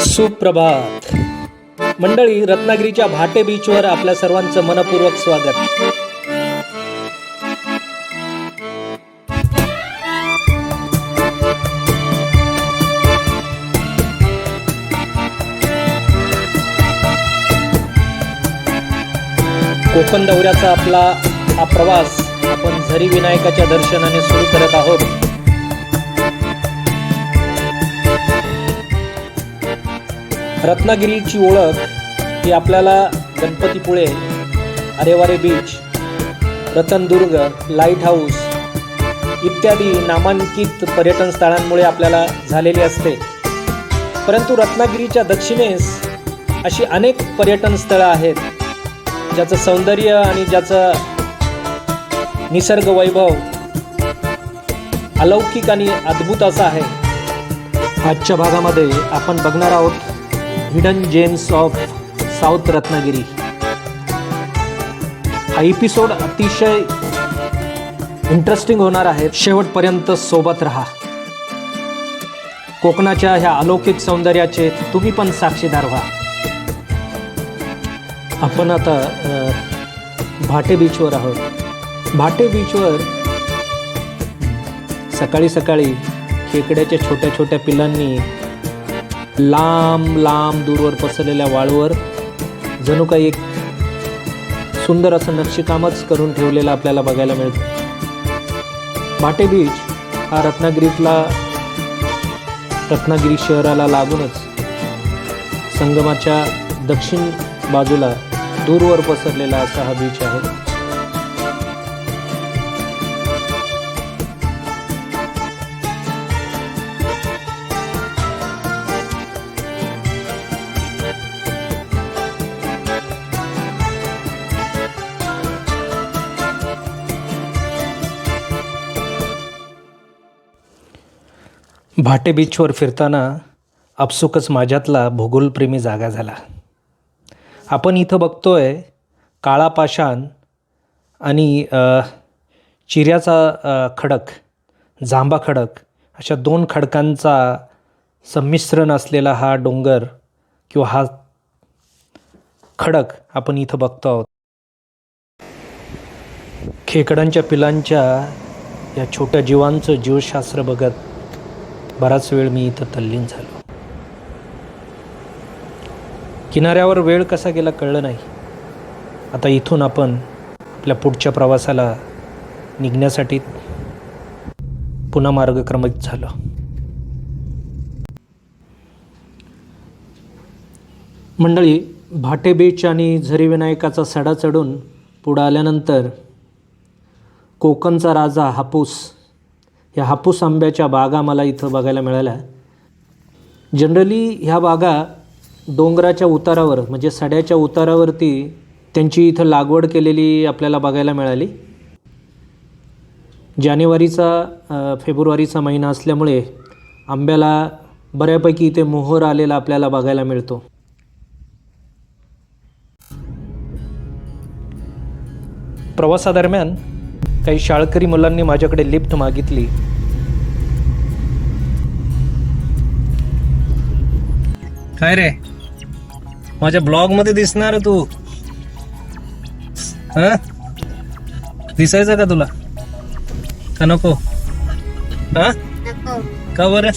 सुप्रभात. मंडळी रत्नागिरीच्या भाटे बीचवर आपल्या सर्वांचं मनपूर्वक स्वागत. कोकण दौऱ्याचा आपला हा प्रवास आपण झरी विनायकाच्या दर्शनाने सुरू करत आहोत. रत्नागिरीची ओळख ही आपल्याला Ganpatipule Aare Ware beach Ratnadurg lighthouse इत्यादी नामांकित पर्यटन स्थळांमुळे आपल्याला झालेली असते. परंतु रत्नागिरीच्या दक्षिणेस अशी अनेक पर्यटन स्थळं आहेत ज्याचं सौंदर्य आणि ज्याचं निसर्ग वैभव अलौकिक आणि अद्भुत असं आहे. आजच्या भागामध्ये आपण बघणार आहोत hidden gems of south Ratnagiri. हा एपिसोड अतिशय इंटरेस्टिंग होणार आहे. शेवटपर्यंत सोबत राहा. कोकणाच्या ह्या अलौकिक सौंदर्याचे तुम्ही पण साक्षीदार व्हा. आपण आता भाटे बीचवर आहोत. भाटे बीचवर सकाळी सकाळी खेकड्याच्या छोट्या छोट्या पिलांनी लांब लांब दूरवर पसरलेल्या वाळूवर जणू काही एक सुंदर असं नक्षीकामच करून ठेवलेलं आपल्याला बघायला मिळतं. भाटे बीच हा रत्नागिरीतला रत्नागिरी शहराला लागूनच संगमाच्या दक्षिण बाजूला दूरवर पसरलेला असा हा बीच आहे. भाटे बीचवर फिरताना आपसुकच माझ्यातला भूगोलप्रेमी जागा झाला. आपण इथं बघतोय काळा पाषाण आणि चिऱ्याचा खडक जांबा खडक अशा दोन खडकांचा संमिश्रण असलेला हा डोंगर किंवा हा खडक आपण इथं बघतो आहोत. खेकडांच्या पिलांच्या या छोट्या जीवांचं जीवशास्त्र बघत बराच वेळ मी इथं तल्लीन झालो. किनाऱ्यावर वेळ कसा गेला कळलं नाही. आता इथून आपण आपल्या पुढच्या प्रवासाला निघण्यासाठी पुन्हा मार्गक्रमित झालो. मंडळी भाटे बीच आणि झरीविनायकाचा सडा चढून पुढं आल्यानंतर कोकणचा राजा हापूस ह्या हापूस आंब्याच्या बागा मला इथं बघायला मिळाल्या. जनरली ह्या बागा डोंगराच्या उतारावर म्हणजे सड्याच्या उतारावरती त्यांची इथं लागवड केलेली आपल्याला बघायला मिळाली. जानेवारीचा फेब्रुवारीचा महिना असल्यामुळे आंब्याला बऱ्यापैकी इथे मोहर आलेला आपल्याला बघायला मिळतो. प्रवासादरम्यान काही शाळकरी मुलांनी माझ्याकडे लिफ्ट मागितली. काय रे? माझ्या ब्लॉगमध्ये दिसणार तू. हा? दिसायचं का तुला? का नको? हा? का बरं?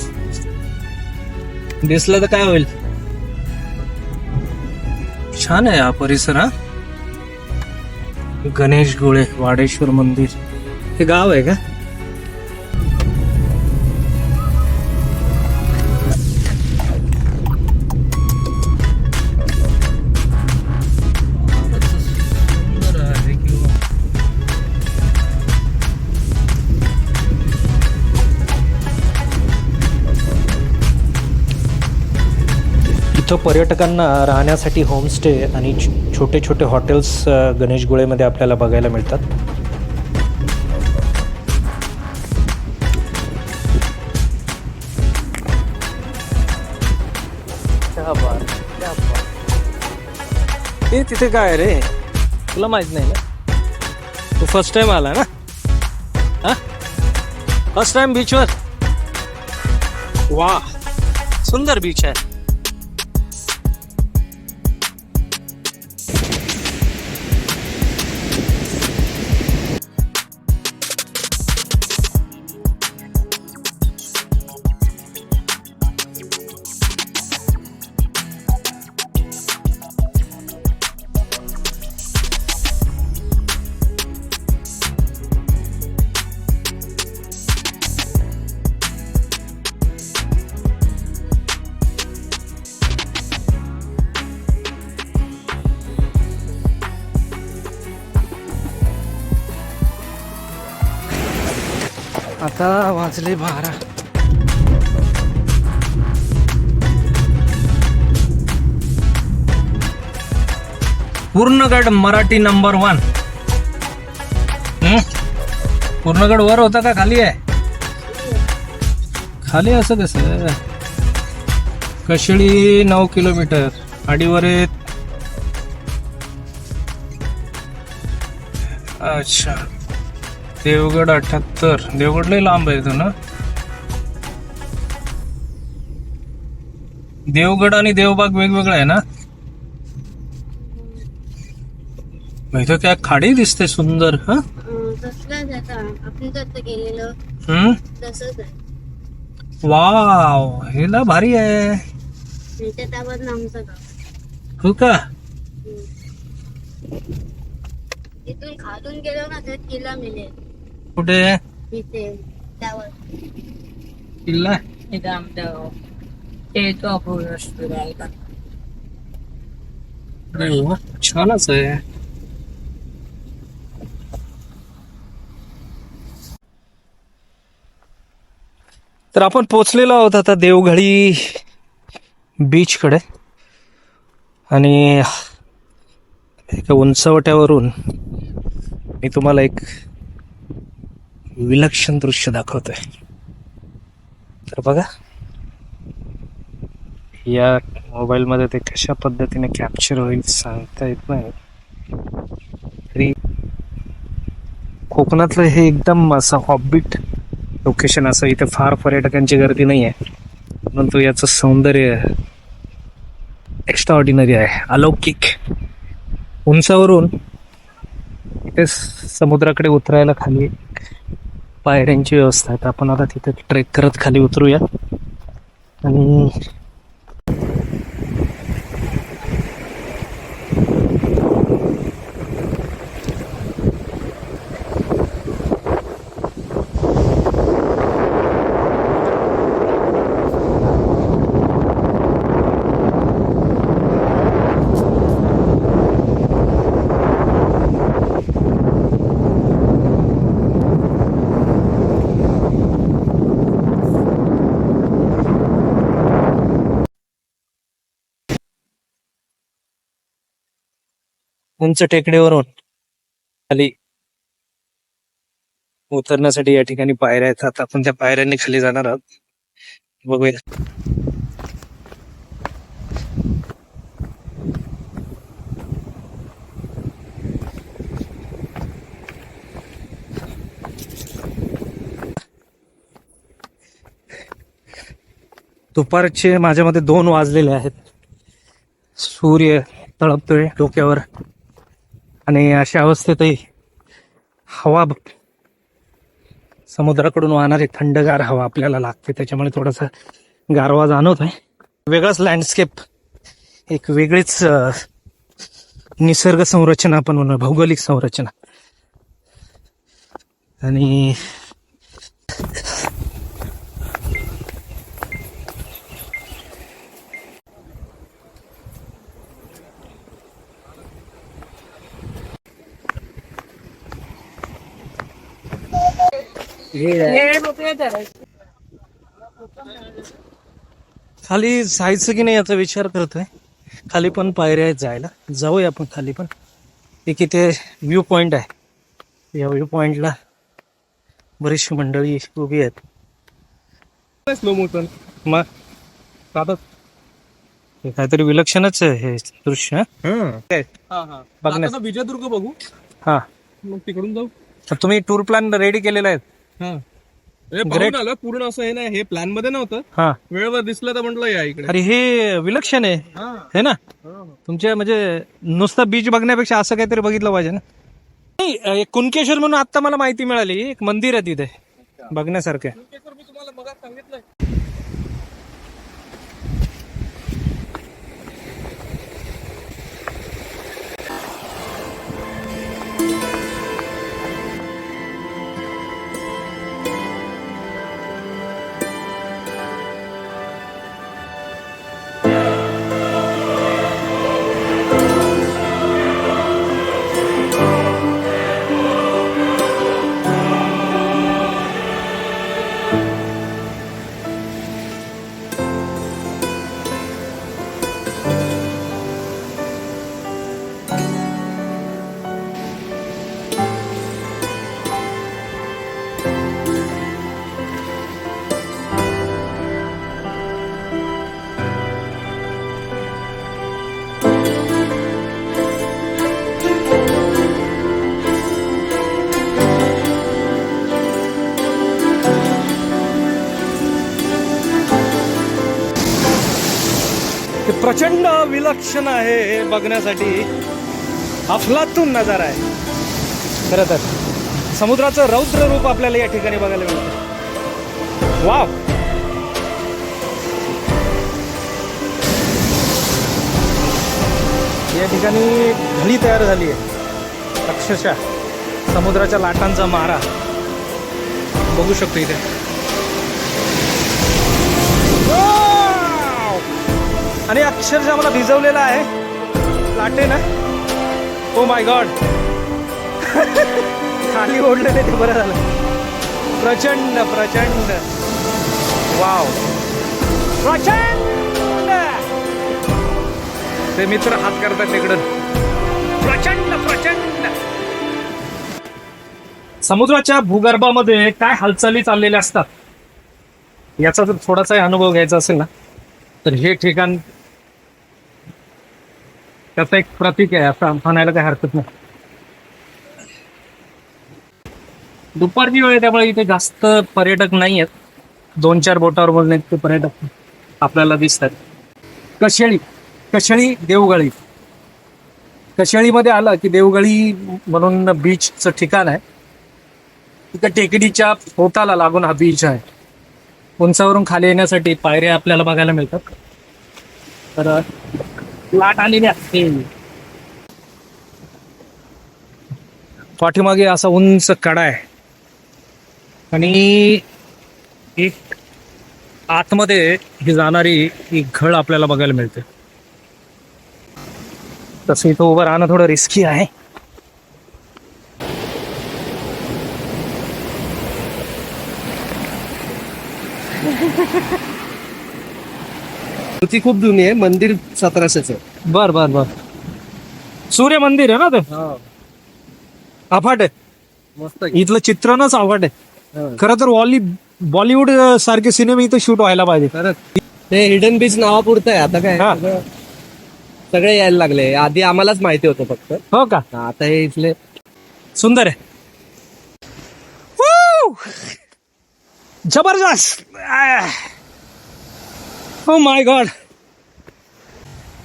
दिसलं तर काय होईल? छान आहे हा परिसर हा? गणेश गोळे वाडेश्वर मंदिर. हे गाव आहे का? इथं पर्यटकांना राहण्यासाठी होमस्टे आणि छोटे छोटे हॉटेल्स अ, गणेशगुळेमध्ये आपल्याला बघायला मिळतात. ते तिथे काय रे? तुला माहीत नाही ना? तू फर्स्ट टाइम आला ना? हा? फर्स्ट टाइम बीचवर वा सुंदर बीच आहे. आता वाजले बारा. पूर्णगड मराठी नंबर वन पूर्णगड वर होता का? खाली आहे. खाली असं कसं? कशळी नऊ किलोमीटर. आडीवर अच्छा. देवगड अठ्याहत्तर. देवगड लय लांब आहे तो ना देवगड आणि देवबाग वेगवेगळा आहे ना? इथं त्या खाडी दिसते सुंदर हा? तसलाच वाव हे ना भारी आहे. त्यांच्या हो का? इथून खालून गेलो ना तर किल्ला मिळेल कुठे? किल्ला? इथं आमच्या आपण अरे वा, छानच आहे. तर आपण पोचलेलो आहोत आता देवघळी बीचकडे आणि एका उंचवट्यावरून मी तुम्हाला एक विलक्षण दृश्य दाखवतोय. तर बघा. या मोबाईलमध्ये ते कशा पद्धतीने कॅप्चर होईल सांगता येत नाही. तरी कोकणातलं हे एकदम असं हॉबिट लोकेशन असं इथे फार पर्यटकांची गर्दी नाही आहे परंतु याचं सौंदर्य एक्स्ट्रा ऑर्डिनरी आहे अलौकिक. उंचावरून इथे समुद्राकडे उतरायला खाली पायऱ्यांची व्यवस्था आहे. तर आपण आता तिथे ट्रेक करत खाली उतरूया. आणि उंच टेकडीवरून खाली उतरण्यासाठी या ठिकाणी पायऱ्या आहेत. आता आपण त्या पायऱ्यांनी खाली जाणार आहोत. बघूया. दुपारचे माझ्या मध्ये दोन वाजलेले आहेत. सूर्य तळपतोय डोक्यावर. आणि अशा अवस्थेतही हवा समुद्राकडून वाहणारी थंडगार हवा आपल्याला लागते. त्याच्यामुळे थोडासा गारवा जाणवत आहे वेगळाच लँडस्केप एक वेगळीच निसर्ग संरचना आपण म्हणू भौगोलिक संरचना. आणि खाली जायचं की नाही याचा विचार करतोय खाली पण पायऱ्या आहेत जायला. जाऊया आपण खाली पण. एक इथे व्ह्यू पॉइंट आहे. या व्ह्यू पॉइंटला बरीचशी मंडळी उभी आहेत. स्लो मोशन मग हे काहीतरी विलक्षणच आहे हे दृश्य? बघण्यास- विजयदुर्ग बघू. हा. मग तिकडून जाऊ. तुम्ही टूर प्लॅन रेडी केलेला आहे. हा. हे पाहून आलं पूर्ण असं हे नाही हे प्लॅनमध्ये नव्हतं. हा. वेळेवर दिसलं तर म्हटलं या इकडे. अरे हे विलक्षण आहे. हा. है ना? तुमच्या म्हणजे नुसतं बीच बघण्यापेक्षा असं काहीतरी बघितलं पाहिजे ना? नाही एक कुणकेश्वर म्हणून आता मला माहिती मिळाली. एक मंदिर आहे तिथे. बघण्यासारखं आहे. मी तुम्हाला मग सांगितलंय. प्रचंड विलक्षण आहे हे बघण्यासाठी. अफलातून नजारा आहे. खरं तर. समुद्राचं रौद्र रूप आपल्याला या ठिकाणी बघायला मिळतं. वाव! या ठिकाणी घडी तयार झाली आहे. अक्षरशः समुद्राच्या लाटांचा मारा. बघू शकतो इथे. आणि अक्षरशः मला भिजवलेला आहे. लाटे ना? ओ माय गॉड खाली ओढलं नाही ते बरं झालं. प्रचंड प्रचंड. वाव प्रचंड! ते मित्र हात करतात तिकडं प्रचंड प्रचंड. समुद्राच्या भूगर्भामध्ये काय हालचाली चाललेल्या असतात? याचा जर थोडासा अनुभव घ्यायचा असेल ना? तर हे ठिकाण त्याचं एक प्रतीक आहे असं म्हणायला काही हरकत नाही. दुपारची वेळ त्यामुळे इथे जास्त पर्यटक नाही आहेत. दोन चार बोटावर बोलणे ते पर्यटक आपल्याला दिसतात. कशेळी कशेळी देवगळी. कशेळीमध्ये आलं की देवगळी म्हणून बीचचं ठिकाण आहे. तिथं टेकडीच्या पोटाला लागून हा बीच आहे. उंचावरून खाली येण्यासाठी पायऱ्या आपल्याला बघायला मिळतात. तर लाट आलेली असते. पाठीमागे असा उंच कडा आहे. आणि एक आतमध्ये ही जाणारी एक घळ आपल्याला बघायला मिळते. तसं इथं उभं राहणं थोडं रिस्की आहे. ती खूप जुनी आहे मंदिर सतराशेच. बर बर बर. सूर्य मंदिर आहे ना ते? अफाट आहे. मस्त इथलं चित्रणच अफाट आहे. खरं तर वॉली बॉलिवूड सारखे सिनेमे इथं शूट व्हायला पाहिजे. खरंच. ते हिडन बीच नावापुरतं आहे. आता काय. सगळं- सगळे यायला लागले. आधी आम्हालाच माहिती होतं फक्त. हो का? आता हे इथले सुंदर आहे. Woo! जबरदस्त. ओ माय गॉड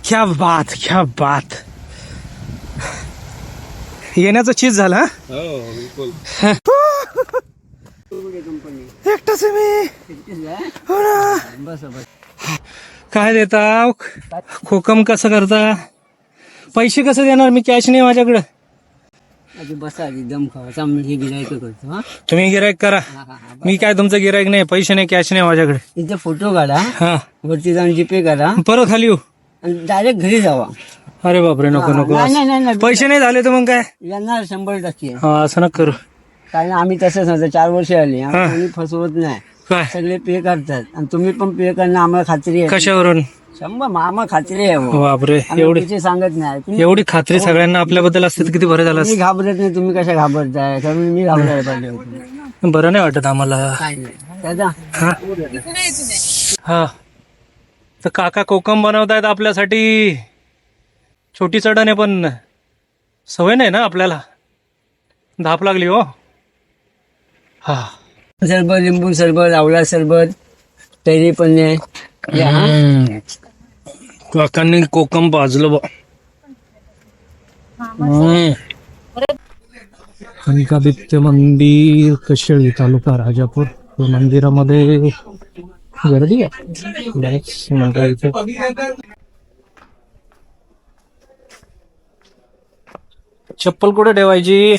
क्या बात क्या बात. येण्याचं चीज झालं हा? बिलकुल. एकटाच मी. हो. काय देता? खोकम कसं करता? पैसे कसं देणार? मी कॅश नाही माझ्याकडे. आधी बसा आधी दम गिरायक करतो हा. तुम्ही गिराईक करा. हा, हा, हा. मी काय तुमचं गिराईक नाही पैसे नाही कॅश नाही माझ्याकडे. इथे फोटो काढा. हा. वरती जाऊन जीपे करा. परत खाली येऊ. आणि डायरेक्ट घरी जावा. अरे बापरे नको नको. नाही नाही नाही नाही. पैसे नाही झाले तर मग काय? येणार शंभर टक्के. हा असं नका करू. कारण आम्ही तसंच नव्हतं चार वर्ष आली. आम्ही. कोणी फसवत नाही. काय? सगळे पे करतात. आणि तुम्ही पण पे करणं आम्हाला खात्री आहे. कशावरून? शंभर आम्हाला खात्री आहे हो. बापरे आम्ही एवढी सांगत नाही. तुम्ही एवढी खात्री सगळ्यांना आपल्याबद्दल असते तर किती बरं झालं मी घाबरत नाही तुम्ही कशा घाबरताय? कारण मी घाबरायला पाहिजे होते. असतं. बरं नाही वाटत आम्हाला. काय नाही. दादा. हा? हा. तर काका कोकम बनवतायत आपल्यासाठी. छोटी चढण आहे पण सवय नाही ना आपल्याला. धाप लागली हो. हा. सरबत लिंबू सरबत आवळा सरबत तैरी पण. हम्म. काकांनी कोकम पाजलं बा. हम्म. कनिकादित्य मंदिर कशेळी तालुका राजापूर. या मंदिरामध्ये गर्दी आहे. बरेच चप्पल कुठे ठेवायची?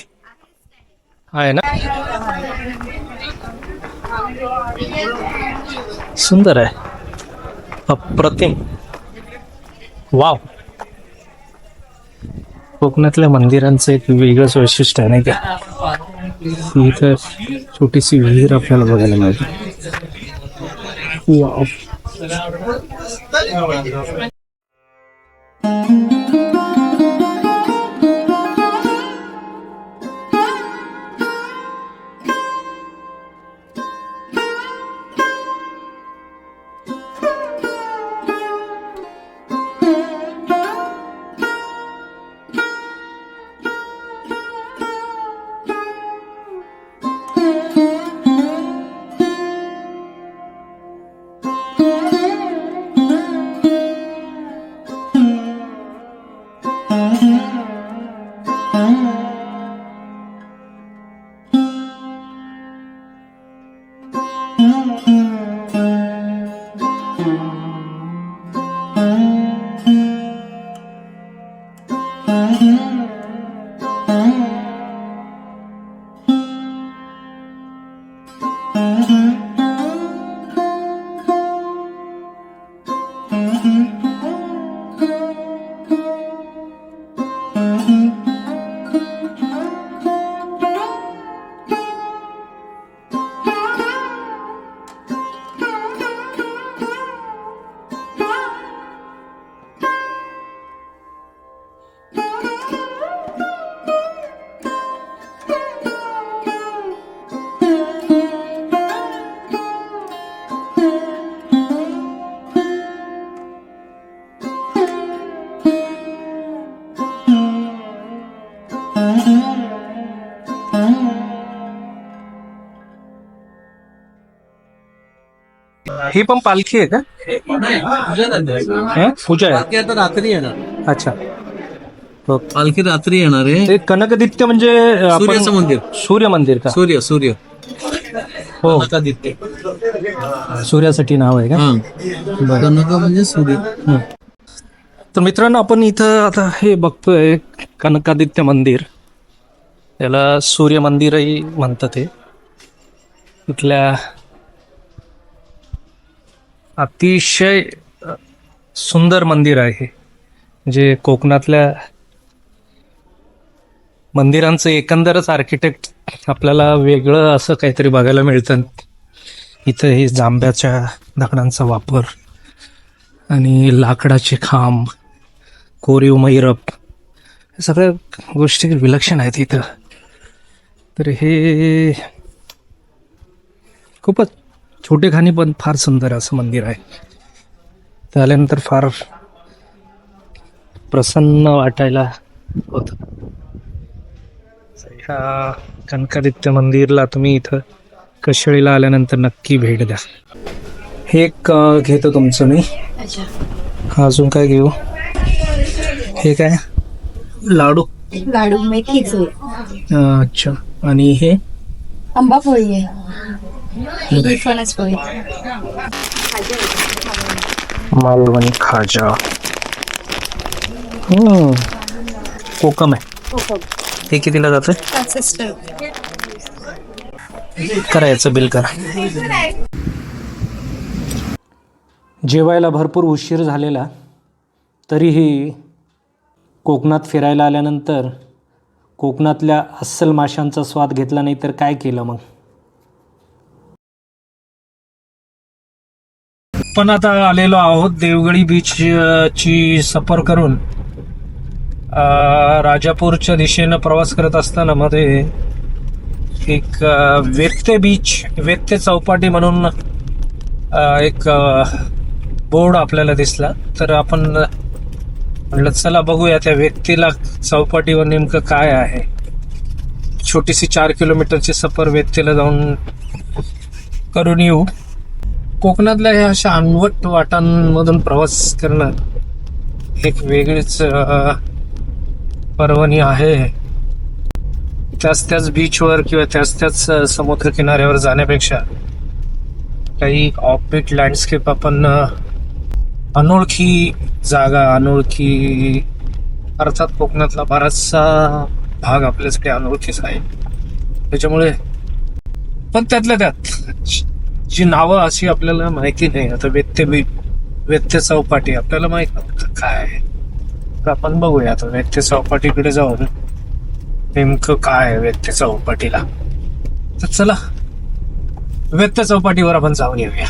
आहे ना? सुंदर आहे. अप्रतिम वाव. कोकणातल्या मंदिरांचं एक वेगळंच वैशिष्ट्य आहे नाही का? इथं छोटीशी विहीर आपल्याला बघायला मिळते. वाव. ही पण पालखी आहे का? हं? पूजा आहे. आता रात्री येणार. अच्छा. हो. पालखी रात्री येणार आहे. ते कनकदित्य म्हणजे सूर्याचं मंदिर. सूर्य मंदिर का? सूर्य सूर्य. हो. कनकादित्य. सूर्यासाठी नाव आहे का? हा. कनक म्हणजे सूर्य. हं. तर मित्रांनो आपण इथं आता हे बघतोय कनकादित्य मंदिर. याला सूर्य मंदिरही म्हणतात हे. इथल्या अतिशय सुंदर मंदिर आहे जे कोकणातल्या मंदिरांचं एकंदरच आर्किटेक्ट आपल्याला वेगळं असं काहीतरी बघायला मिळतं. इथं हे जांभ्याच्या दगडांचा वापर आणि लाकडाचे खांब कोरीव मैरप या सगळ्या गोष्टी विलक्षण आहेत इथं. तर हे खूपच छोटे खाणी पण फार सुंदर असं मंदिर आहे. तर आल्यानंतर फार प्रसन्न वाटायला होतं. ह्या कनकादित्य मंदिरला तुम्ही इथं कशेळीला आल्यानंतर नक्की भेट द्या. हे एक घेतो तुमचं मी. अजून काय घेऊ? हे काय? लाडू. लाडू मेथीच. अच्छा. आणि हे? आंबा पोळी आहे. मालवणी खाजा. हम्म. कोकम आहे. हे कितीला जातं करायचं बिल करा. जेवायला भरपूर उशीर झालेला तरीही कोकणात फिरायला आल्यानंतर कोकणातल्या अस्सल माशांचा स्वाद घेतला नाही तर काय केलं मग? आपण आता आलेलो आहोत देवगडी बीच ची सफर करून. राजापूरच्या दिशेनं प्रवास करत असताना मध्ये एक व्यक्ते बीच व्यक्ते चौपाटी म्हणून एक बोर्ड आपल्याला दिसला. तर आपण म्हटलं चला बघूया त्या व्यक्तीला चौपाटीवर नेमकं काय आहे. छोटीशी चार किलोमीटरची सफर व्यक्तीला जाऊन करून येऊ. कोकणातल्या ह्या अशा अनवट वाटांमधून प्रवास करणं एक वेगळीच पर्वणी आहे. त्याच त्याच बीचवर किंवा त्याच त्याच समुद्र किनाऱ्यावर जाण्यापेक्षा काही ऑफबीट लँडस्केप आपण अनोळखी जागा अनोळखी अर्थात कोकणातला बराचसा भाग आपल्यासाठी अनोळखीच आहे. त्याच्यामुळे पण त्यातल्या त्यात जी नावं अशी आपल्याला माहिती नाही. आता व्यत्य बी व्यत्य चौपाटी आपल्याला माहीत नव्हतं काय तर आपण बघूया आता व्यत्य चौपाटीकडे जाऊन नेमकं काय आहे व्यत्य चौपाटीला. तर चला व्यत्य चौपाटीवर आपण जाऊन येऊया.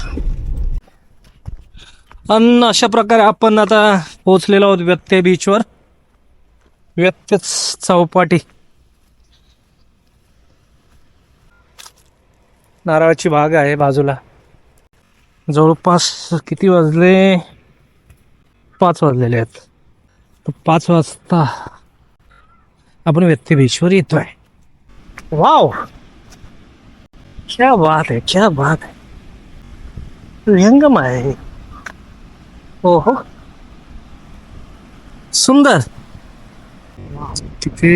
अन अशा प्रकारे आपण आता पोहोचलेलो आहोत व्यत्य बीचवर व्यत्य चौपाटी. नारळाची बाग आहे बाजूला. जवळपास किती वाजले? पाच वाजलेले आहेत. तर पाच वाजता आपण व्यक्ती येतोय. वाव! क्या बात आहे क्या बात आहे. व्यंगम आहे हो. हो सुंदर! तिथे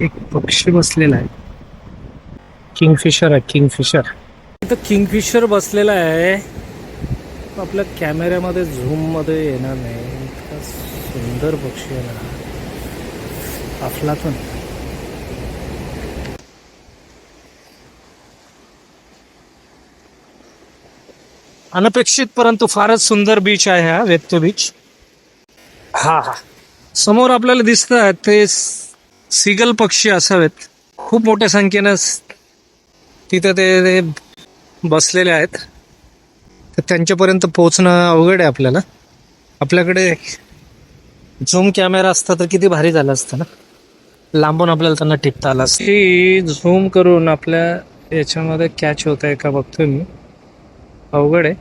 एक पक्षी बसलेला आहे. किंगफिशर आहे किंगफिशर. इथं किंगफिशर बसलेला आहे. आपल्या कॅमेऱ्यामध्ये झूममध्ये येणार नाही. इतका सुंदर पक्षी आहे ना. अफलातून. अनपेक्षित परंतु फारच सुंदर बीच आहे हा वेत्तो बीच हा हा. समोर आपल्याला दिसत ते सिगल पक्षी असावेत. खूप मोठ्या संख्येनं तिथं ते ते बसलेले आहेत. तर त्यांच्यापर्यंत पोहोचणं अवघड आहे आपल्याला. आपल्याकडे झूम कॅमेरा असता तर किती भारी झाला असतं ना. लांबून आपल्याला त्यांना टिपता आलं असतं. झूम करून आपल्या याच्यामध्ये कॅच होत आहे का बघतोय मी. अवघड आहे.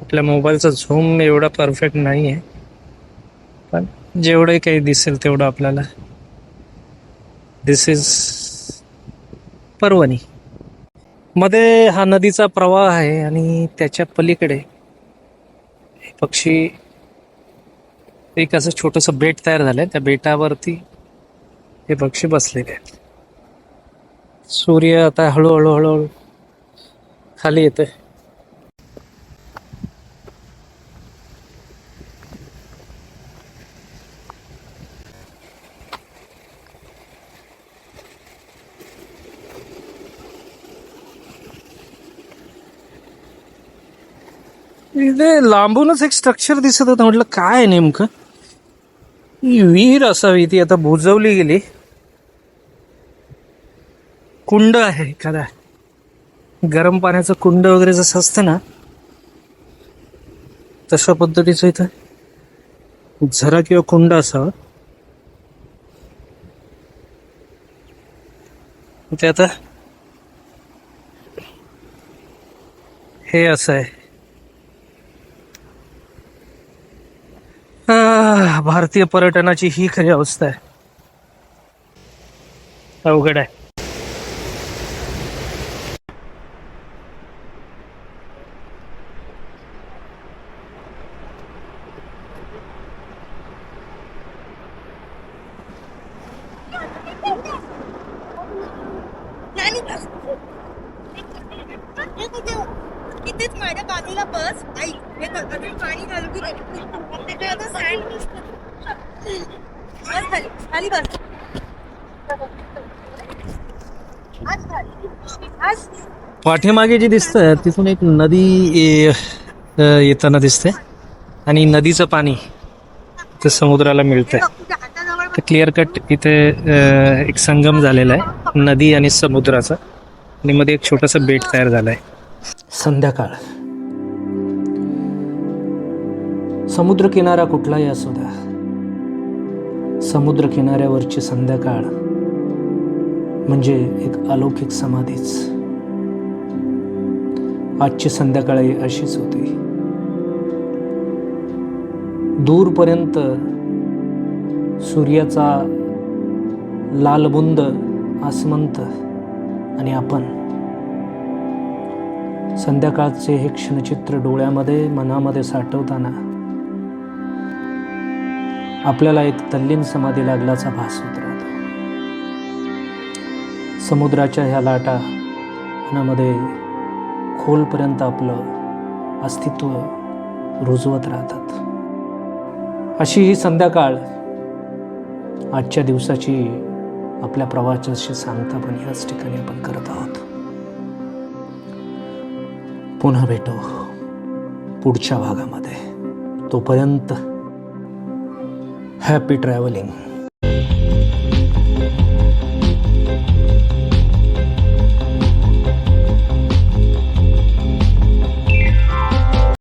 आपल्या मोबाईलचा झूम एवढा परफेक्ट नाही आहे पण जेवढंही काही दिसेल तेवढं आपल्याला. दिस इज पर्वणी. मध्ये हा नदीचा प्रवाह आहे आणि त्याच्या पलीकडे पक्षी एक असं छोटंसं बेट तयार झालंय. त्या बेटावरती हे पक्षी बसलेले आहेत. सूर्य आता हळूहळू हळूहळू खाली येतोय. इथे लांबूनच एक स्ट्रक्चर दिसत होतं. म्हटलं काय नेमकं? ही विहीर असावी ती. आता बुजवली गेली. कुंड आहे एखादा. गरम पाण्याचं कुंड वगैरे जसं असतं ना तशा पद्धतीचं इथं झरा किंवा कुंड असावं. ते आता हे असं आहे आह, भारतीय पर्यटनाची ही खरी अवस्था आहे. अवघड आहे इथेच माझ्या बाजूला बस आई हे बघ, अजून पाणी घालू की नाही? त्याच्यात आता sand दिसतं. बस खाली खाली बस आज खाली आज पाठीमागे जे दिसतंय तिथून एक नदी येताना दिसते आणि नदीचं पाणी ते समुद्राला मिळतंय. तर क्लिअर कट इथे एक संगम झालेला आहे. नदी आणि समुद्राचा. आणि मध्ये एक छोटंसं बेट तयार झालंय. संध्याकाळ. समुद्र किनारा कुठलाही असू द्या. समुद्र किनाऱ्यावरची संध्याकाळ. म्हणजे एक अलौकिक समाधीच. आजची संध्याकाळी अशीच होती. दूरपर्यंत सूर्याचा लालबुंद आसमंत आणि आपण संध्याकाळचे हे क्षणचित्र डोळ्यामध्ये मनामध्ये साठवताना आपल्याला एक तल्लीन समाधी लागल्याचा भास होतो. समुद्राच्या ह्या लाटा मनामध्ये खोलपर्यंत आपलं अस्तित्व रुजवत राहतात. अशी ही संध्याकाळ आजच्या दिवसाची आपल्या प्रवासाची सांगता पण याच ठिकाणी आपण करत आहोत. पुन्हा भेटू पुढच्या भागामध्ये. तोपर्यंत हॅपी ट्रॅव्हलिंग